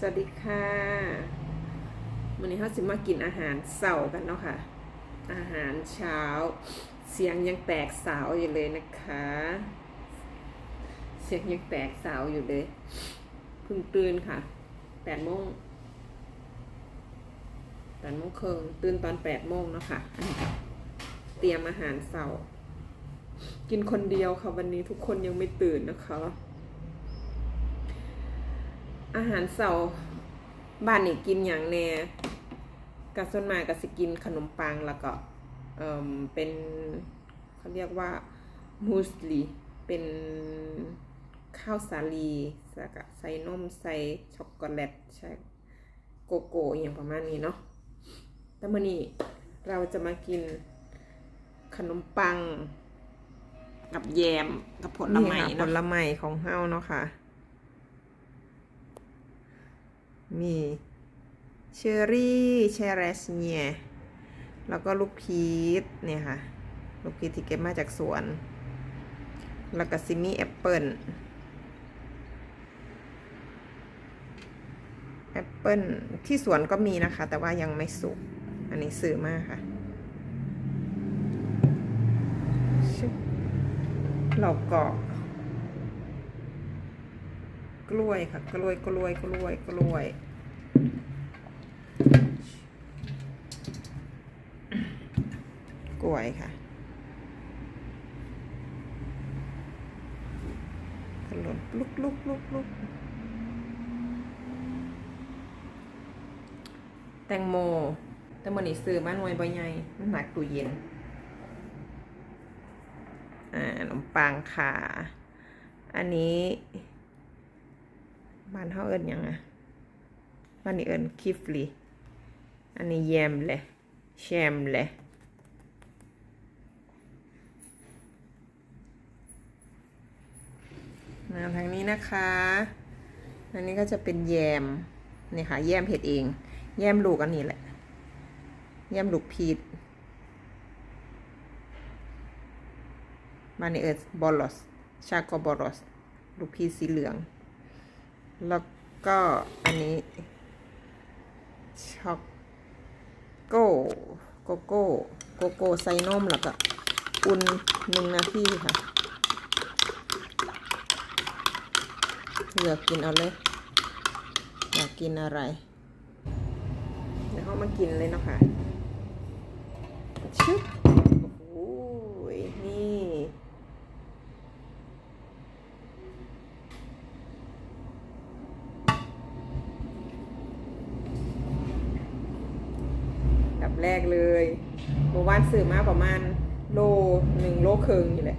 สวัสดีค่ะวันนี้เขาสิมากินอาหารเสาร์กันเนาะค่ะ อาหารเช้า เสียงยังแตกสาวอยู่เลยนะคะ เสียงยังแตกสาวอยู่เลยเพิ่งตื่นค่ะแปดโมงแปดโมงครึ่งตื่นตอนแปดโมงเนาะค่ะ เตรียมอาหารเสาร์กินคนเดียวค่ะวันนี้ทุกคนยังไม่ตื่นนะคะ อาหารเสาร์บ้านนี่กินอย่างแน่กะส่วนมากก็สิกินขนมปังแล้วก็เอ่มเป็นเขาเรียกว่ามูสลีเป็นข้าวสาลีแล้วก็ใส่นมใส่ช็อกโกแลตใช่โกโก้อย่างประมาณนี้เนาะแต่มื่อนี้เราจะมากินขนมปัง กับแยมกับผลไม้ผลไม้ของเฮาเนาะค่ะ มีเชอร์รี่เชอร์เรสเนียแล้วก็ลูกพีชเนี่ยค่ะ ลูกพีชที่เก็บมาจากสวน แล้วก็ซิมี่แอปเปิลแอปเปิลที่สวนก็มีนะคะ แต่ว่ายังไม่สุก อันนี้ซื้อมากค่ะชึบเราก็กล้วยค่ะ กล้วยกล้วยกล้วยกล้วย กลวยค่ะกระหล่นลุกลุกลุกลุกแตงโมแต่มันนี่ซื้อมาหน่วยใบใหญ่มันหนักตู้เย็น อ่าขนมปังค่ะ อันนี้บ้านเขาเอิญยังไงบ้านนี้เอิญคิฟลีอันนี้แยมเลยแชมเลย มาทางนี้นะคะ อันนี้ก็จะเป็นแยมนี่ค่ะ แยมเผ็ดเอง แยมลูกอันนี้แหละ แยมลูกพีชบ้านนี้เอิญบอลลสชาโกบอลลสลูกพีชสีเหลือง แล้วก็อันนี้ ช็อกโก้โกโก้โกโก้ใส่นมแล้วก็อุ่นหนึ่งนาทีค่ะ เลือกกินเอาเลย อยากกินอะไร เดี๋ยวเขามากินเลยเนาะคะชึบโอ้โหนี่ ดับแรกเลยเมื่อวานซื้อมาประมาณโลหนึ่งโลเครึ่งนี่แหละ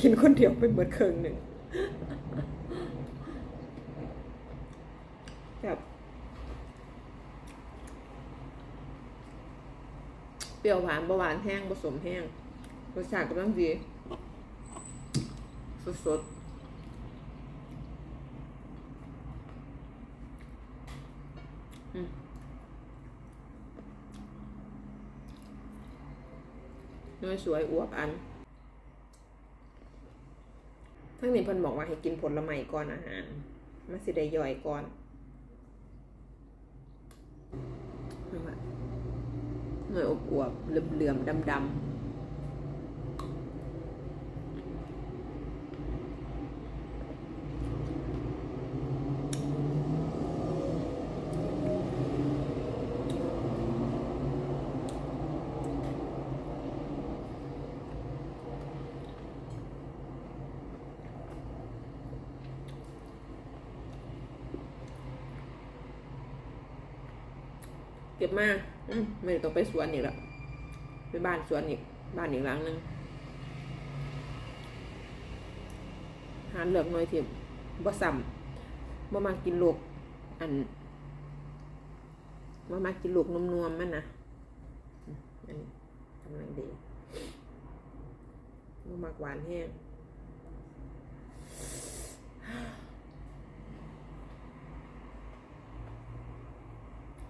กินคนเดียวไปเบิดครึ่งหนึ่งแบบ เปรี้ยวหวานเบาหวานแห้งผสมแห้งรสชาติกำลังดี สดๆอืมเนื้อสวยอวบอัน ทั้งนี้เพิ่นบอกว่าให้กินผลไม้ก่อนอาหารมันสิได้ย่อยก่อนเห็นปะหน่อ ยอบอวบๆเหลื่อมๆดำๆเก็บมา อืมไม่ต้องไปสวนอีกแล้วไปบ้านสวนอีก บ้านอีกหลังหนึงหาเหลือกหน่อยที่บ่ซ้ำบ่มากินลูกอันบ่มากินลูกนมๆมันนะอันกำลังดีบ่มักหวานแห้ง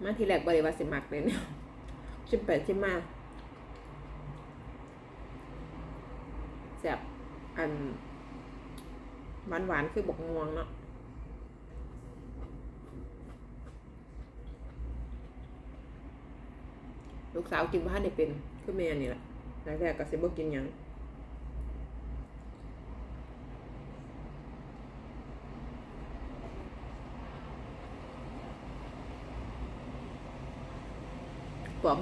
มาทีแรกบริวารสิมักเลยเนี่ยชิมเปชิมมาแสบอันหวานหวานคือบกม่วงเนาะลูกสาวกินบ้านได้เป็นคือแม่นี่แหละหลังแรกก็เซบกินอย่าง บอ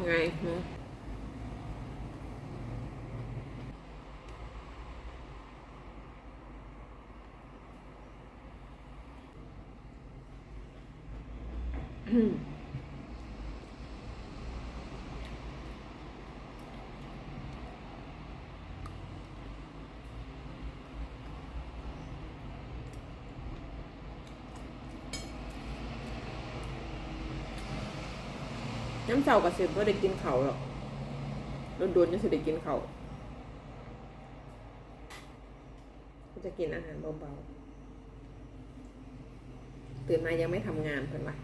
น้ำเสากับเสร็จว่าได้กินเขาหรอกโดนๆจะสิได้กินเขาก็จะกินอาหารเบาๆ ตื่นมายังไม่ทำงานเพิ่นว่า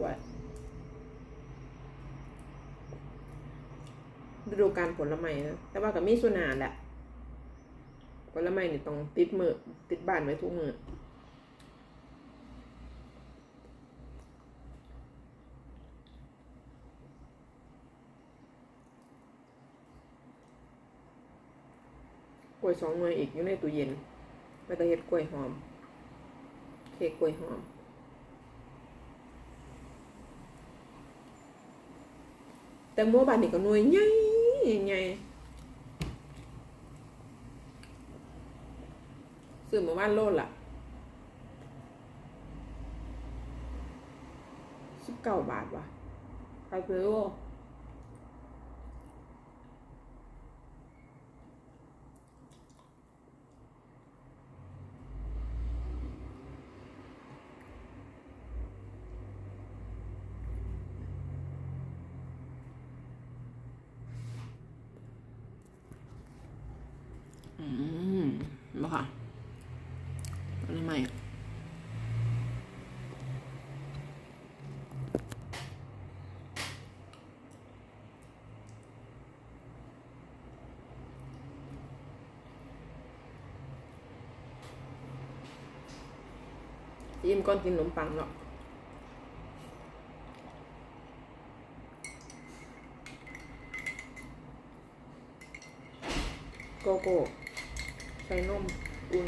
กว่าฤดูกาลผลไม้นะ แต่ว่ากับมีสุนาแหละผลไม้นี่ต้องติดมือติดบ้านไว้ทุกมือ ล้วยสองหน่วยอีกอยู่ในตู้เย็นไปต่เฮ็ดกล้วยหอม เค้กกล้วยหอม แตงโมบานนี่ก็หน่วยใหญ่ใหญ่ซื้อมาว่านโลดละสิบเก้าบาทว่ะไปเปโล อืมบ่ค่ะผลไม้ ยิ้มก้อนกินขนมปังเนาะโกโก้ใส่นมอุ่น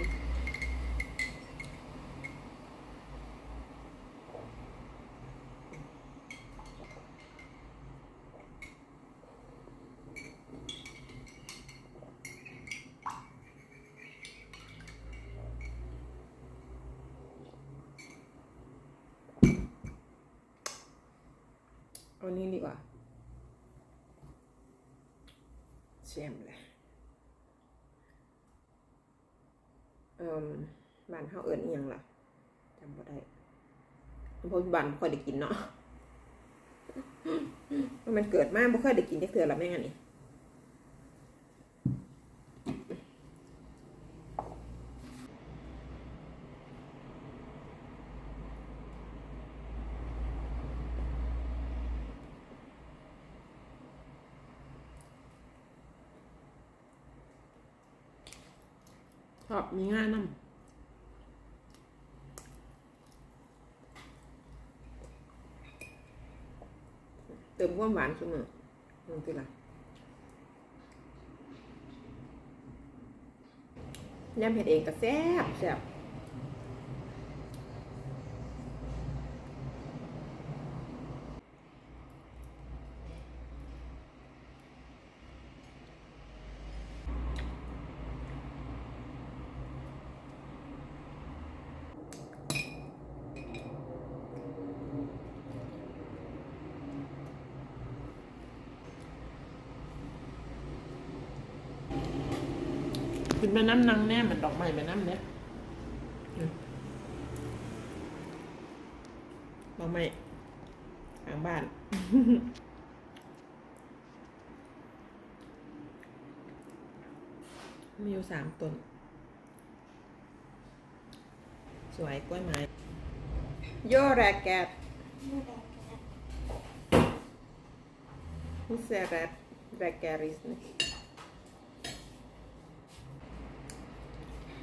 เอานี้ดีกว่าเชี่ยมเลยเอ่อบ้านเขาเอิญเอียังล่ะจำบ่ได้เพราะบ้านบ่ค่อยได้กินเนาะมันเกิดมาบ่ค่อยได้กินจักเทื่อละแม่งอันนี้ ชอบมีง่ายนำเติมความหวานเสมอลงที่ละยำเผ็ดเองก็แซ่บแซ่บ แม่น้ำนังแน่เหมือนดอกไม้แม่น้ำเนี่ยอืมดอกไม้ทางบ้านมีอยู่สามต้น สวยกล้วยไม้โยแรกแกตนี่เซแรดแรกแกริสนี่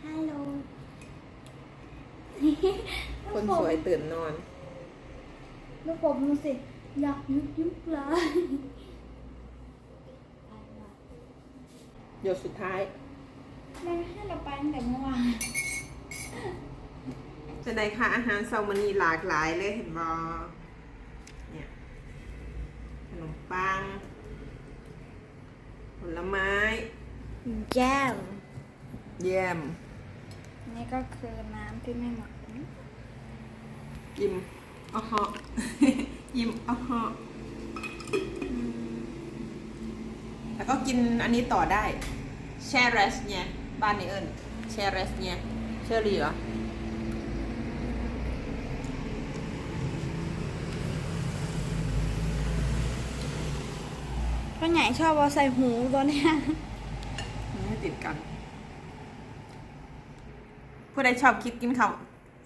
ฮัลโหล คนสวยตื่นนอนแล้วผมดูสิ อยากยุบยุบเลยหยดสุดท้าย มันให้เราไปตั้งแต่เมื่อวานจะได้ค่ะอาหารเซามันนีหลากหลายเลยเห็นบอเนี่ยขนมปัง ผลไม้แก้มแยม นี่ก็คือน้ำที่ไม่หมด ยิ้มอ้อเหาะยิ้มอ้อเหาะแล้วก็กินอันนี้ต่อได้ แชร์เรสเนี่ยบ้านนี้เอิญแชร์เรสเนี่ยเชอรี่เหรอก็ไหนชอบเอาใส่หูตัวเนี้ยไม่ติดกัน ผู้ใดชอบคลิปกินข้าว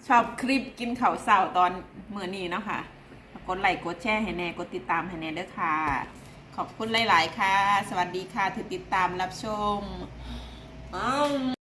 ชอบคลิปกินข่าวเสาตอนเมื่อนี้เนาะค่ะกดไลค์กดแชร์ให้แน่กดติดตามให้แน่เด้อค่ะ ขอบคุณหลาย ๆ ค่ะ สวัสดีค่ะที่ติดตามรับชมอ้าว